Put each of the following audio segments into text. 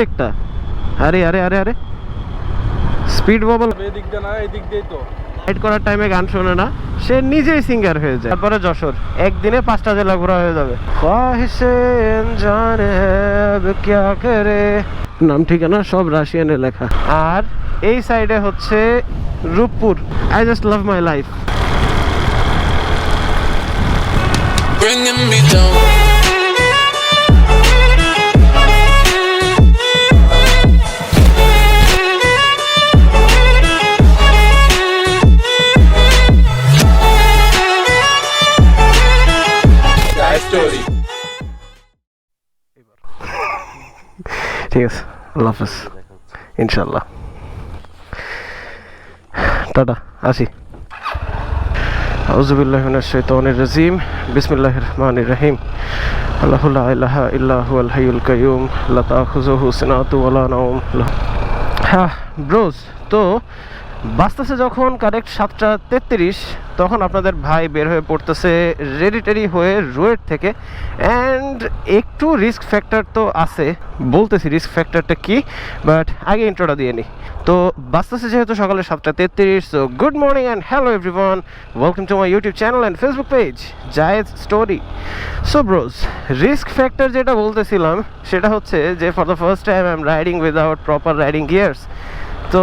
প্রত্যেকটা। আরে আরে আরে আরে। স্পিড বাবল এদিক দিয়ে না এদিক দিয়েই তো রাইড করার টাইমে গান শোনে না। সে নিজেই সিঙ্গার হয়ে যায়। তারপরে যশোর। একদিনে পাঁচটা জেলা ঘোরা হয়ে যাবে। করে। নাম, ঠিকানা সব রাশিয়ানে লেখা। আর এই সাইডে হচ্ছে Ruppur. I just love my life bringing me down. ঠিক আছে আল্লাহ হাফেজ ইনশাল্লাহ টাটা আসি আউজুবিল্লাহ মিনাশ শাইতানির রাজিম বিসমিল্লাহির রহমানির রহিম আল্লাহ লা ইলাহা ইল্লা হুয়াল হাইয়ুল কাইয়ুম লা তাখুযুহু হ্যাঁ ব্রোজ তো বাঁচতেছে যখন কারেক্ট সাতটা তেত্রিশ, তখন আপনাদের ভাই বের হয়ে পড়তেছে রেডি টেডি হয়ে রোয়েট থেকে। অ্যান্ড একটু রিস্ক ফ্যাক্টর তো আছে, বলতেছি রিস্ক ফ্যাক্টরটা কি বাট আগে ইন্ট্রোটা দিয়ে নিই তো বাঁচতেছে যেহেতু সকালে সাতটা তেত্রিশ so good morning and hello everyone welcome to my YouTube channel and Facebook page Zayed story so bros risk factor যেটা বলতেছিলাম, সেটা হচ্ছে যে for the first time I am riding without proper riding gears তো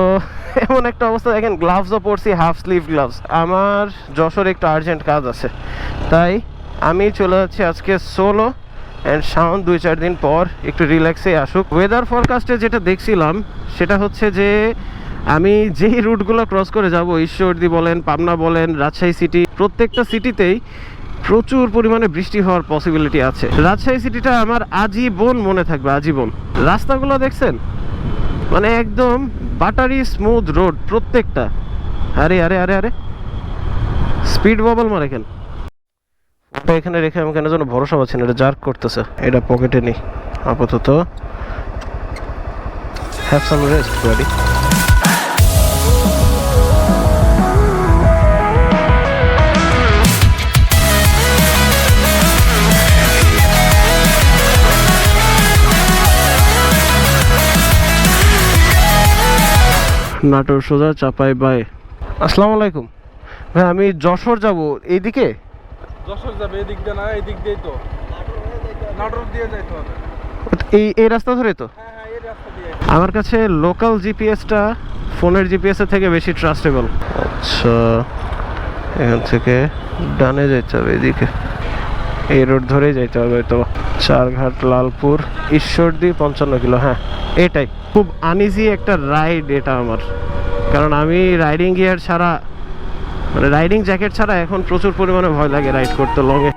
এমন একটা অবস্থা, দেখেন গ্লাভসও পরছি হাফ স্লিভ গ্লাভস আমার যশোর একটু আর্জেন্ট কাজ আছে। তাই আমি চলে যাচ্ছি আজকে সোলো অ্যান্ড সাউন্ড দুই চার দিন পর একটু রিল্যাক্সে আসুক। ওয়েদার ফরকাস্টে যেটা দেখছিলাম, সেটা হচ্ছে যে আমি যেই রুটগুলো ক্রস করে যাব, ঈশ্বরদী বলেন, পাবনা বলেন, রাজশাহী সিটি প্রত্যেকটা সিটিতেই প্রচুর পরিমাণে বৃষ্টি হওয়ার পসিবিলিটি আছে। রাজশাহী সিটিটা আমার আজীবন মনে থাকবে, আজীবন। রাস্তাগুলো দেখছেন? মানে একদম বাটারি স্মুথ রোড প্রত্যেকটা। আরে আরে আরে আরে। স্পিড বাবল মারে কেন এখানে রেখে আমি কেন যেন ভরসা পাচ্ছি না, এটা জার্ক করতেছে। এটা পকেটে নেই আপাতত। Have some rest buddy Natore সোজা চাপাই বাই। আসসালামু আলাইকুম। ভাই আমি যশোর যাব। এইদিকে? যশোর যাবে এদিক দিয়ে না এদিক দিয়েই তো। নাটোর দিয়ে যাইতে হবে। এই এই রাস্তা ধরে তো? হ্যাঁ হ্যাঁ এই রাস্তা দিয়ে আমার কাছে লোকাল জিপিএসটা ফোনের জিপিএস এর থেকে বেশি ট্রাস্টেবল আচ্ছা এখান থেকে ডানে যেতে হবে এদিকে। এই রোড ধরেই যাইতে হবে তো চারঘাট, লালপুর, ঈশ্বরদী, পঞ্চান্ন কিলো হ্যাঁ এটাই। খুব আনইজি একটা রাইড এটা আমার। কারণ আমি রাইডিং গিয়ার ছাড়া মানে রাইডিং জ্যাকেট ছাড়া এখন প্রচুর পরিমাণে ভয় লাগে রাইড করতে লংয়ে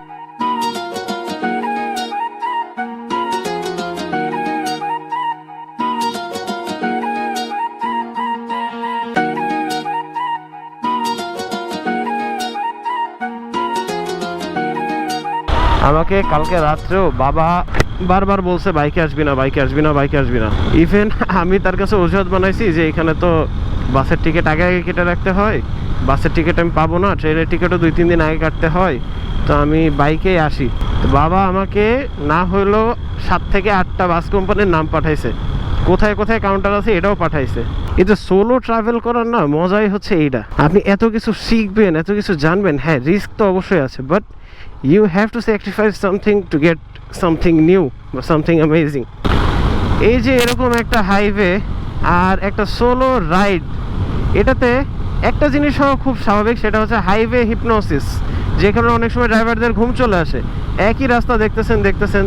আমাকে কালকে রাত্রেও বাবা বারবার বলছে, বাইকে আসবি না, বাইকে আসবি না, বাইকে আসবি না। ইভেন আমি তার কাছে অজুহাত বানাইছি যে এখানে তো বাসের টিকিট আগে আগে কেটে রাখতে হয়, বাসের টিকিট আমি পাবো না ট্রেনের টিকিটও দুই, তিন দিন আগে কাটতে হয়, তো আমি বাইকেই আসি। তো বাবা আমাকে না হলেও সাত থেকে আটটা বাস কোম্পানির নাম পাঠাইছে। কোথায় কোথায় কাউন্টার আছে এটাও পাঠাইছে। এই যে সোলো ট্রাভেল করার না মজাই হচ্ছে এইটা। আপনি এত কিছু শিখবেন, এত কিছু জানবেন হ্যাঁ রিস্ক তো অবশ্যই আছে but you have to sacrifice something to get something new বা সামথিং অ্যামেজিং এই যে এরকম একটা হাইওয়ে আর একটা সোলো রাইড এটাতে একটা জিনিস হওয়া খুব স্বাভাবিক, সেটা হচ্ছে হাইওয়ে হিপনোসিস যেখানে অনেক সময় ড্রাইভারদের ঘুম চলে আসে। একই রাস্তা দেখতেছেন দেখতেছেন।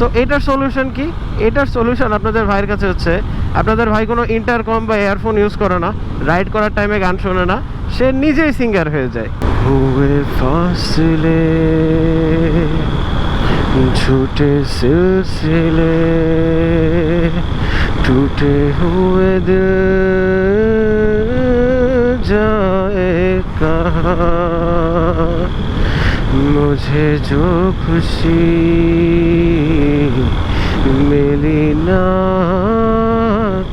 তো এটার সলিউশন কি? এটার সলিউশন আপনাদের ভাইয়ের কাছে হচ্ছে, আপনাদের ভাই কোনো ইন্টারকম বা ইয়ারফোন ইউজ করে না রাইড করার টাইমে গান শোনে না, সে নিজেই সিঙ্গার হয়ে যায়। हुए फासले झूठे सिलसिले टूटे हुए दिल जाए कहा मुझे जो खुशी मिली ना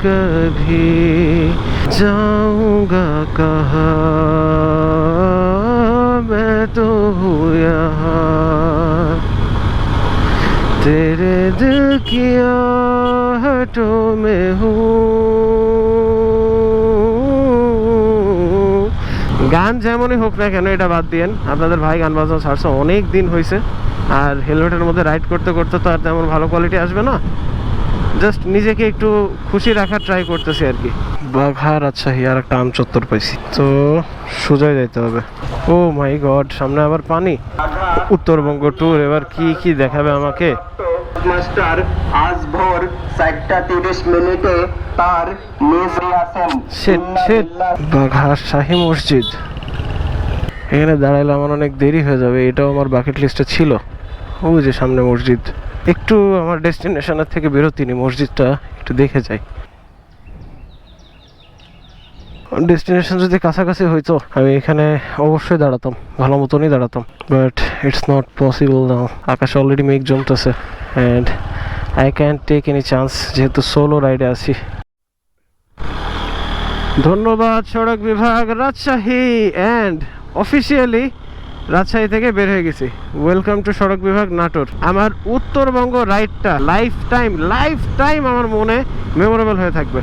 कभी जाऊंगा कहा तो हूँ यहाँ तेरे दिल की आहट फोटो में हूँ গান যেমনই হোক না কেন এটা বাদ দিয়েন আপনাদের ভাই গান বাজানো ছাড়ছে অনেক দিন হয়েছে আর হেলমেটের মধ্যে রাইড করতে করতে তো আর তেমন ভালো কোয়ালিটি আসবে না জাস্ট নিজেকে একটু খুশি রাখার ট্রাই করতেছি আর কি বাঘার আচ্ছা আর একটা আম চত্বর পাইছি তো সোজাই যাইতে হবে ও মাই গড সামনে আবার পানি। উত্তরবঙ্গ ট্যুর এবার কি কি দেখাবে আমাকে? মাস্টার আজ ভোর চারটা তিরিশ মিনিটে তার নিজ শেট বাঘার শাহী মসজিদ। এখানে দাঁড়াইলে আমার অনেক দেরি হয়ে যাবে এটাও আমার বাকেট লিস্টে ছিল। ওই যে সামনে মসজিদ। একটু আমার ডেস্টিনেশনের থেকে বেরোতিনি মসজিদটা একটু দেখে যাই। ডেস্টিনেশন যদি কাছাকাছি হইতো আমি এখানে অবশ্যই দাঁড়াতাম, ভালো মতনই দাঁড়াতাম। But it's not possible now আকাশে অলরেডি মেঘ জমতেছে and I can take any chance যেহেতু সোলো রাইডে আছি। ধন্যবাদ, সড়ক বিভাগ, রাজশাহী অ্যান্ড অফিসিয়ালি রাজশাহী থেকে বের হয়ে গেছি। ওয়েলকাম টু সড়ক বিভাগ নাটোর। আমার উত্তরবঙ্গ রাইডটা লাইফ টাইম লাইফ টাইম আমার মনে মেমোরেবল হয়ে থাকবে।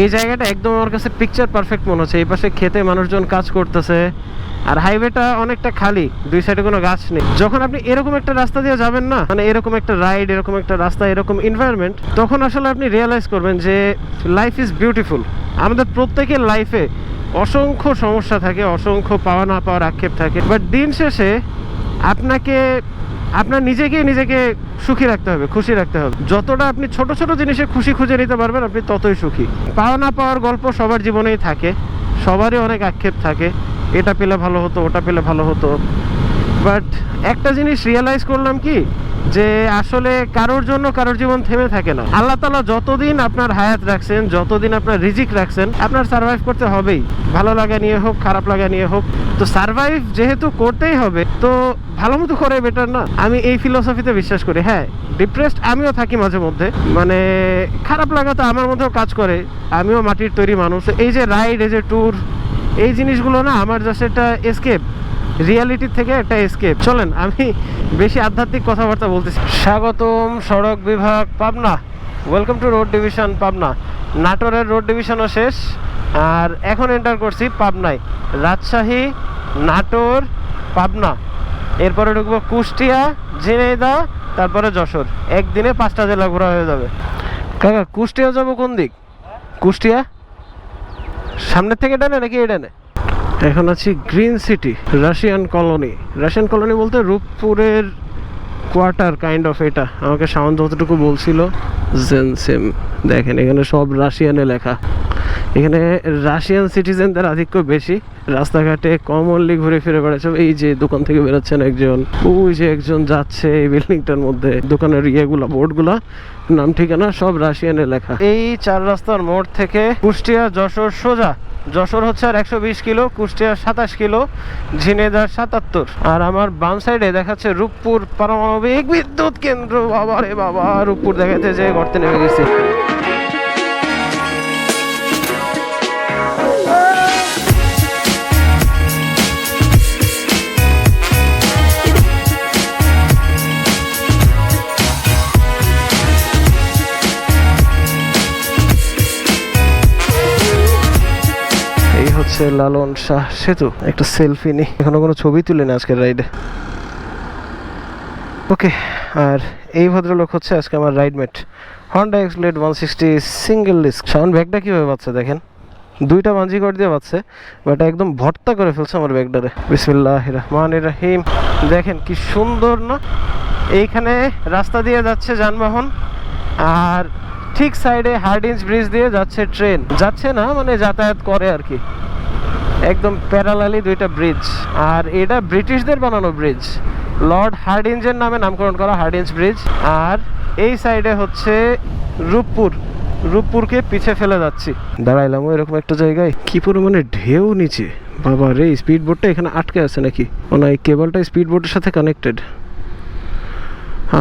এই জায়গাটা একদম আমার কাছে পিকচার পারফেক্ট মনে হচ্ছে। এই পাশে খেতে মানুষজন কাজ করতেছে। আর হাইওয়েটা অনেকটা খালি, দুই সাইডে কোনো গাছ নেই। যখন আপনি এরকম একটা রাস্তা দিয়ে যাবেন না মানে এরকম একটা রাইড এরকম একটা রাস্তা, এরকম এনভায়রনমেন্ট তখন আসলে আপনি রিয়েলাইজ করবেন যে লাইফ ইজ বিউটিফুল আমাদের প্রত্যেকের লাইফে অসংখ্য সমস্যা থাকে, অসংখ্য পাওয়া না পাওয়ার আক্ষেপ থাকে। বাট দিন শেষে আপনাকে আপনার নিজেকে নিজেকে সুখী রাখতে হবে, খুশি রাখতে হবে। যতটা আপনি ছোট ছোট জিনিসে খুশি খুঁজে নিতে পারবেন, আপনি ততই সুখী। পাওয়া না পাওয়ার গল্প সবার জীবনেই থাকে, সবারই অনেক আক্ষেপ থাকে, এটা পেলে ভালো হতো, ওটা পেলে ভালো হতো। বাট একটা জিনিস রিয়েলাইজ করলাম কি? যে আসলে কারোর জন্য কারোর জীবন থেমে থাকে না। আল্লাহ তালা যতদিন আপনার হায়াত রাখছেন, যতদিন আপনার রিজিক রাখছেন, আপনার সার্ভাইভ করতে হবেই। ভালো লাগা নিয়ে হোক, খারাপ লাগা নিয়ে হোক। তো সার্ভাইভ যেহেতু করতেই হবে, তো ভালো মতো করে বেটার না? আমি এই ফিলোসফিতে বিশ্বাস করি। হ্যাঁ ডিপ্রেসড আমিও থাকি মাঝে মধ্যে। মানে খারাপ লাগা তো আমার মধ্যেও কাজ করে। আমিও মাটির তৈরি মানুষ। এই যে রাইড এই যে ট্যুর এই জিনিসগুলো না আমার জাস্ট একটা এসকেপ রিয়ালিটির থেকে একটা এসকেপ চলেন, আমি বেশি আধ্যাত্মিক কথাবার্তা বলতেছি। স্বাগতম সড়ক বিভাগ Pabna. Welcome to road division Pabna. নাটোরের রোড ডিভিশনও শেষ। আর এখন এন্টার করছি পাবনায়। রাজশাহী, নাটোর, পাবনা। এরপরে ঢুকবো কুষ্টিয়া, ঝিনাইদহ, তারপরে যশোর। একদিনে পাঁচটা জেলা ঘোরা হয়ে যাবে। কাকা, কুষ্টিয়া যাব কোন দিক? কুষ্টিয়া? সামনের থেকে ডানে নাকি এই ডানে এখন আছি green city, Russian colony. Russian colony বলতে রূপপুরের কোয়ার্টার কাইন্ড অফ এটা। আমাকে সামান যতটুকু বলছিল জেনসেম দেখেন, এখানে সব রাশিয়ানে লেখা। এখানে রাশিয়ান সিটিজেনদের আধিক্য বেশি। রাস্তাঘাটে কমনলি ঘুরে ফিরে বেড়াচ্ছে। এই যে দোকান থেকে বেরোচ্ছেন একজন, ওই যে একজন যাচ্ছে এই বিল্ডিংটার মধ্যে। দোকানের ইয়েগুলা, বোর্ডগুলা, নাম ঠিকানা সব রাশিয়ানে লেখা। এই চার রাস্তার মোড় থেকে কুষ্টিয়া, যশোর সোজা। যশোর হচ্ছে আর একশো বিশ কিলো, কুষ্টিয়া সাতাশ কিলো ঝিনেদার সাতাত্তর। আর আমার বাম সাইডে দেখাচ্ছে রূপপুর পারমাণবিক বিদ্যুৎ কেন্দ্র। বাবা রে বাবা, রূপপুর দেখাতে যে গর্তে নেমে গেছে। হচ্ছে লালন শাহ সেতু। একটা সেলফি নি। এখনও কোনো ছবি তুলে না আজকের রাইডে ওকে আর এই ভদ্রলোক হচ্ছে আজকে আমার ride mate Honda X blade one sixty single disc sound ব্যাগটা কীভাবে পাচ্ছে দেখেন? দুইটা মাঞ্জি কর দিয়ে পাচ্ছে বাট একদম ভর্তা করে ফেলছে আমার ব্যাগটারে বিসমিল্লাহ রহমান রাহিম দেখেন কি সুন্দর না? এইখানে রাস্তা দিয়ে যাচ্ছে যানবাহন, আর ঠিক সাইডে হার্ডিন্স ব্রিজ দিয়ে যাচ্ছে ট্রেন যাচ্ছে না মানে যাতায়াত করে আর কি। একদম প্যারালালি দুইটা ব্রিজ আর এটা ব্রিটিশদের বানানো ব্রিজ লর্ড হার্ডিঞ্জের নামে নামকরণ করা হার্ডিঞ্জ ব্রিজ আর এই সাইডে হচ্ছে রূপপুর। রূপপুরকে পিছে ফেলে যাচ্ছি। দাঁড়াইলাম এরকম একটা জায়গায়। কি পরিমাণে ঢেউ নিচে। বাবা রে স্পিড বোটটা এখানে আটকে আছে নাকি? ও না এই কেবলটা স্পিড বোটের সাথে কানেক্টেড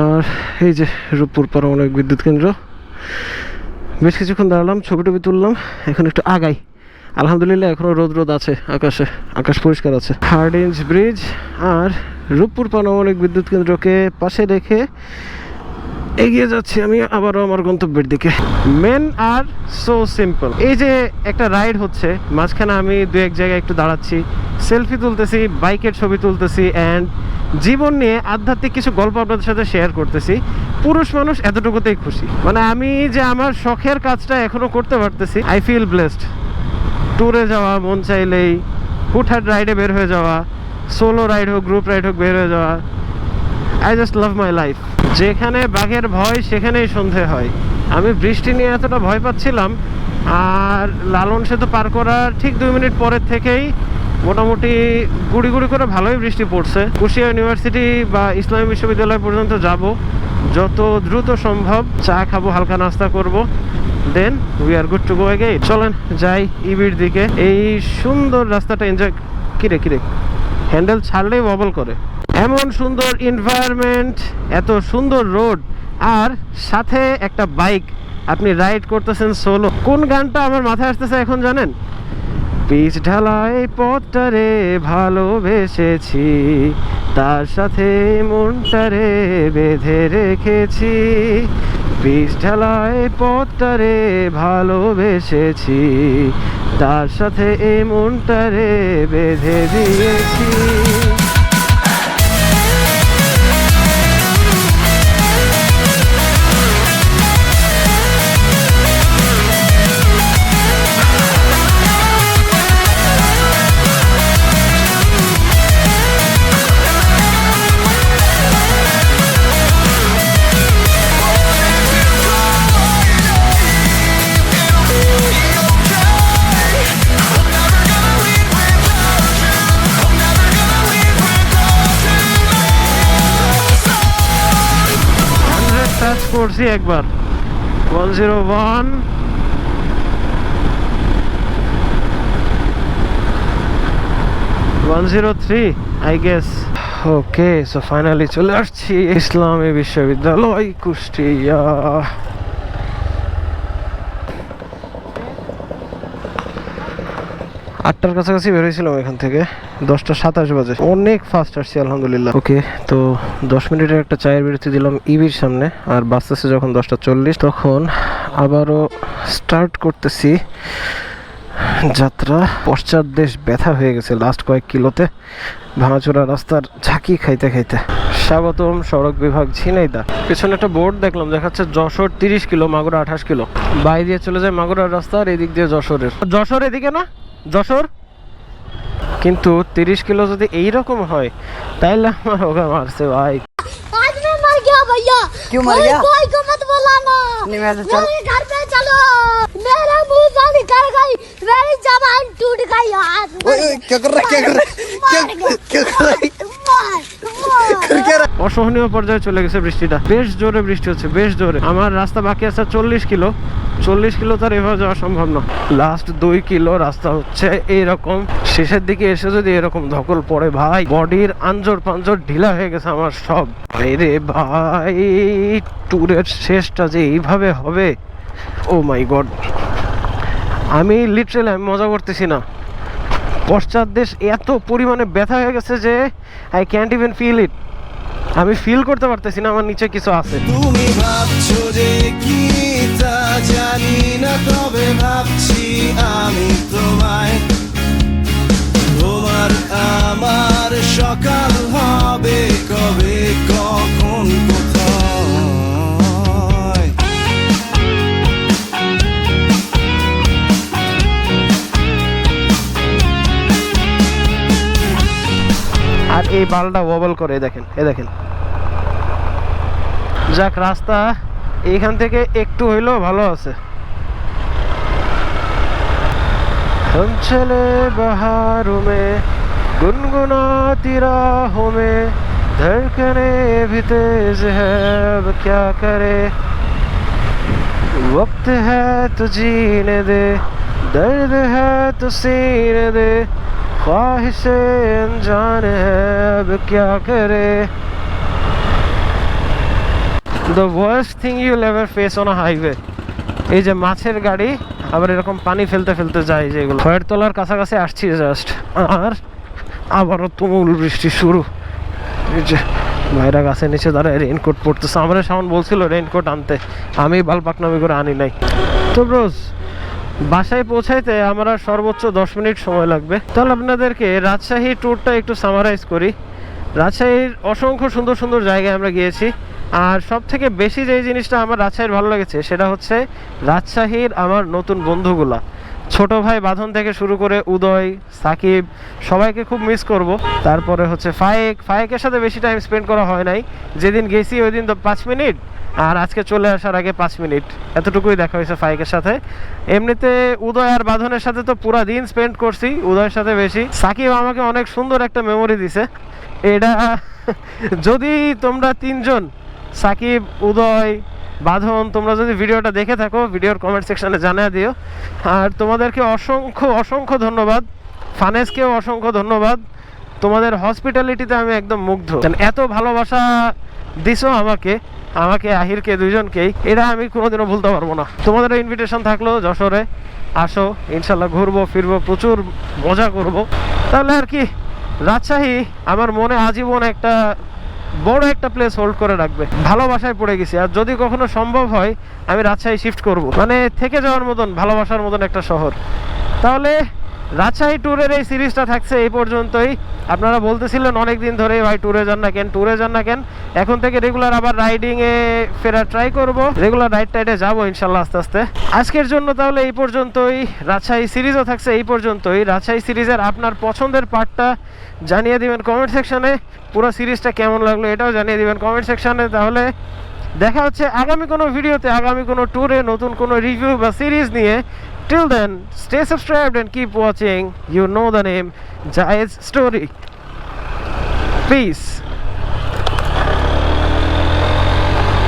আর এই যে রূপপুর পারমাণবিক বিদ্যুৎ কেন্দ্র। বেশ কিছুক্ষণ দাঁড়ালাম ছবি টবি তুললাম। এখন একটু আগাই। আলহামদুলিল্লাহ এখনও রোদ রোদ আছে, আকাশে, আকাশ পরিষ্কার আছে। হার্ডিঞ্জ ব্রিজ আর রূপপুর পারমাণবিক বিদ্যুৎ কেন্দ্রকে পাশে রেখে এগিয়ে যাচ্ছি আমি আবারও আমার গন্তব্যের দিকে। Men are so simple. এই যে একটা রাইড হচ্ছে, মাঝখানে আমি দু এক জায়গায় একটু দাঁড়াচ্ছি, সেলফি তুলতেছি, বাইকের ছবি তুলতেছি অ্যান্ড জীবন নিয়ে আধ্যাত্মিক কিছু গল্প আপনাদের সাথে শেয়ার করতেছি। পুরুষ মানুষ এতটুকুতেই খুশি। মানে আমি যে আমার শখের কাজটা এখনও করতে পারতেছি আই ফিল ব্লেসড ট্যুরে যাওয়া, মন চাইলেই হুটহাট রাইডে বের হয়ে যাওয়া সোলো রাইড হোক গ্রুপ রাইড হোক, বের হয়ে যাওয়া। I just love my life যেখানে বাঘের ভয়, সেখানেই সন্ধে হয়। আমি বৃষ্টি নিয়ে এতটা ভয় পাচ্ছিলাম, আর লালন সেতু পার করার ঠিক দুই মিনিট পরের থেকেই মোটামুটি গুড়ি গুড়ি করে ভালোই বৃষ্টি পড়ছে। কুশিয়া ইউনিভার্সিটি বা ইসলামী বিশ্ববিদ্যালয় পর্যন্ত যাব। যত দ্রুত সম্ভব চা খাব, হালকা নাস্তা করব। Then we are good to go আগে চলেন, যাই ইবির দিকে। এই সুন্দর রাস্তাটা এনজয় কিরে কিরে হ্যান্ডেল ছাড়লেই ববল করে। এমন সুন্দর এনভায়রনমেন্ট এত সুন্দর রোড আর সাথে একটা বাইক আপনি রাইড করতেছেন সোলো কোন গানটা আমার মাথায় আসতেছে এখন জানেন? পিচ ঢালাই পথটারে ভালোবেসেছি। তার সাথে মনটারে বেঁধে রেখেছি। পিচ ঢালায় পথটারে ভালোবেসেছি তার সাথে এই মনটারে বেঁধে দিয়েছি। করছি একবার। One zero one one zero three I guess okay so finally চলে আসছি ইসলামী বিশ্ববিদ্যালয় কুষ্টিয়া। আটটার কাছাকাছি বেরোয়ছিলাম এখান থেকে। দশটা সাতাশ বাজে। অনেক ফাস্ট আসছি আলহামদুলিল্লাহ। ওকে তো দশ মিনিটের একটা চায়ের বিরতি দিলাম ইবির সামনে আর বাঁচতেছে যখন দশটা চল্লিশ তখন আবারও স্টার্ট করতেছি যাত্রা। পশ্চাৎ দেশ ব্যথা হয়ে গেছে লাস্ট কয়েক কিলোতে। ভাঙাচোরা রাস্তার ঝাঁকি খাইতে খাইতে। স্বাগতম সড়ক বিভাগ ঝিনাইদা। পেছনে একটা বোর্ড দেখলাম দেখাচ্ছে যশোর তিরিশ কিলো মাগুরা আঠাশ কিলো। বাই দিয়ে চলে যায় মাগুরার রাস্তা আর এদিক দিয়ে যশোরের। যশোর এদিকে না? যশোর কিন্তু তিরিশ কিলো যদি এইরকম হয় তাইলে আমার ওকে মারছে ভাই आज मैं मर गया भैया क्यों मर कोई- गया? कोई को मत बुलाना नहीं, मैं तो चल- मेरे घर पे चलो मेरा मुंह से निकल गई मेरी जबान टूट गई आज ओए, ओए, क्या कर रहा है? क्या कर रहा है? क्या- क्या कर रहा है? कर क्या रहा है? অসহনীয় পর্যায়ে চলে গেছে বৃষ্টিটা বেশ জোরে বৃষ্টি হচ্ছে বেশ জোরে আমার রাস্তা বাকি আছে চল্লিশ কিলো চল্লিশ কিলো তার এভাবে যাওয়া সম্ভব না লাস্ট দুই কিলো রাস্তা হচ্ছে এইরকম শেষের দিকে এসে যদি এরকম ধকল পড়ে ভাই বডির আঞ্জর পাঞ্জর ঢিলা হয়ে গেছে আমার সব রে ভাই ট্যুরের শেষটা যে এইভাবে হবে, ও মাই গড। আমি লিটারেলি আমি মজা করতেছি না। পশ্চাৎ দেশ এত পরিমাণে ব্যথা হয়ে গেছে যে I can't even feel it আমি ফিল করতে পারতেছি না, আমার নিচে কিছু আছে। তুমি ভাবছ যে কি তা জানি না, তবে ভাবছি এই বালটা ওয়াবল করে এই দেখেন এ দেখেন যাক রাস্তা এইখান থেকে একটু হইলেও ভালো আছে हम चले बहारों में गुनगुनाती राहों में धड़कने भी तेज है अब क्या करे वक्त है तो जीने दे दर्द है तो सीने दे ख्वाहिश अनजान है अब क्या करे the worst thing you'll ever face on a highway এই যে মাছের গাড়ি আবার এরকম পানি ফেলতে ফেলতে যায় যেগুলো খয়ের তলার কাছাকাছি আসছি জাস্ট আর আবারও তুমুল বৃষ্টি শুরু এই যে ভাইরা গাছের নিচে দাঁড়ায় রেইনকোট পরতেছে আমার সামন বলছিল রেইনকোট আনতে আমি বালপাকনামি করে আনি নাই তো ব্রোজ বাসায় পৌঁছাইতে আমার সর্বোচ্চ দশ মিনিট সময় লাগবে। তাহলে আপনাদেরকে রাজশাহী ট্যুরটা একটু সামারাইজ করি। রাজশাহীর অসংখ্য সুন্দর সুন্দর জায়গায় আমরা গিয়েছি। আর সব থেকে বেশি যে জিনিসটা আমার রাজশাহীর ভালো লেগেছে, সেটা হচ্ছে রাজশাহীর আমার নতুন বন্ধুগুলা। ছোট ভাই বাঁধন থেকে শুরু করে উদয়, সাকিব, সবাইকে খুব মিস করব। তারপরে হচ্ছে ফায়েক। ফায়েকের সাথে বেশি টাইম স্পেন্ড করা হয় নাই। যেদিন গেছি ওই দিন তো পাঁচ মিনিট। আর আজকে চলে আসার আগে পাঁচ মিনিট। এতটুকুই দেখা হয়েছে ফাইকের সাথে। এমনিতে উদয় আর বাঁধনের সাথে তো পুরা দিন স্পেন্ড করছি, উদয়ের সাথে বেশি। সাকিব আমাকে অনেক সুন্দর একটা মেমোরি দিছে। এটা যদি তোমরা তিনজন, সাকিব, উদয়, বাঁধন, তোমরা যদি ভিডিওটা দেখে থাকো, ভিডিওর কমেন্ট সেকশনে জানিয়ে দিও। আর তোমাদেরকে অসংখ্য অসংখ্য ধন্যবাদ। ফানেসকেও অসংখ্য ধন্যবাদ। তোমাদের হসপিটালিটিতে আমি একদম মুগ্ধ। এত ভালোবাসা দিছো আমাকে আমাকে, আহিরকে, দুইজনকেই, এটা আমি কোনোদিনও ভুলতে পারব না। তোমাদের ইনভিটেশন থাকল যশোরে। আসো, ইনশাল্লাহ ঘুরবো, ফিরবো, প্রচুর মজা করব। তাহলে আর কি, রাজশাহী আমার মনে আজীবন একটা বড় একটা প্লেস হোল্ড করে রাখবে। ভালোবাসায় পড়ে গেছি, আর যদি কখনো সম্ভব হয়, আমি রাজশাহী শিফট করব। মানে থেকে যাওয়ার মতন, ভালোবাসার মতন একটা শহর। তাহলে রাজশাহী ট্যুরের এই সিরিজটা থাকছে এই পর্যন্তই। আপনারা বলতেছিলেন অনেক দিন ধরে ভাই, ট্যুরে যান না কেন, ট্যুরে যান না কেন? এখন থেকে রেগুলার আবার রাইডিং এ ফেরার ট্রাই করব। রেগুলার রাইড টাইডে যাব ইনশাল্লাহ আস্তে আস্তে। আজকের জন্য তাহলে এই পর্যন্তই। রাজশাহী সিরিজও থাকছে এই পর্যন্তই। রাজশাহী সিরিজের আপনার পছন্দের পার্টটা জানিয়ে দিবেন কমেন্ট সেকশনে পুরো সিরিজটা কেমন লাগল এটাও জানিয়ে দিবেন কমেন্ট সেকশনে তাহলে দেখা হচ্ছে আগামী কোনো ভিডিওতে আগামী কোনো ট্যুরে নতুন কোনো রিভিউ বা সিরিজ নিয়ে। Till then, stay subscribed and keep watching. You know the name Jai's story. Peace.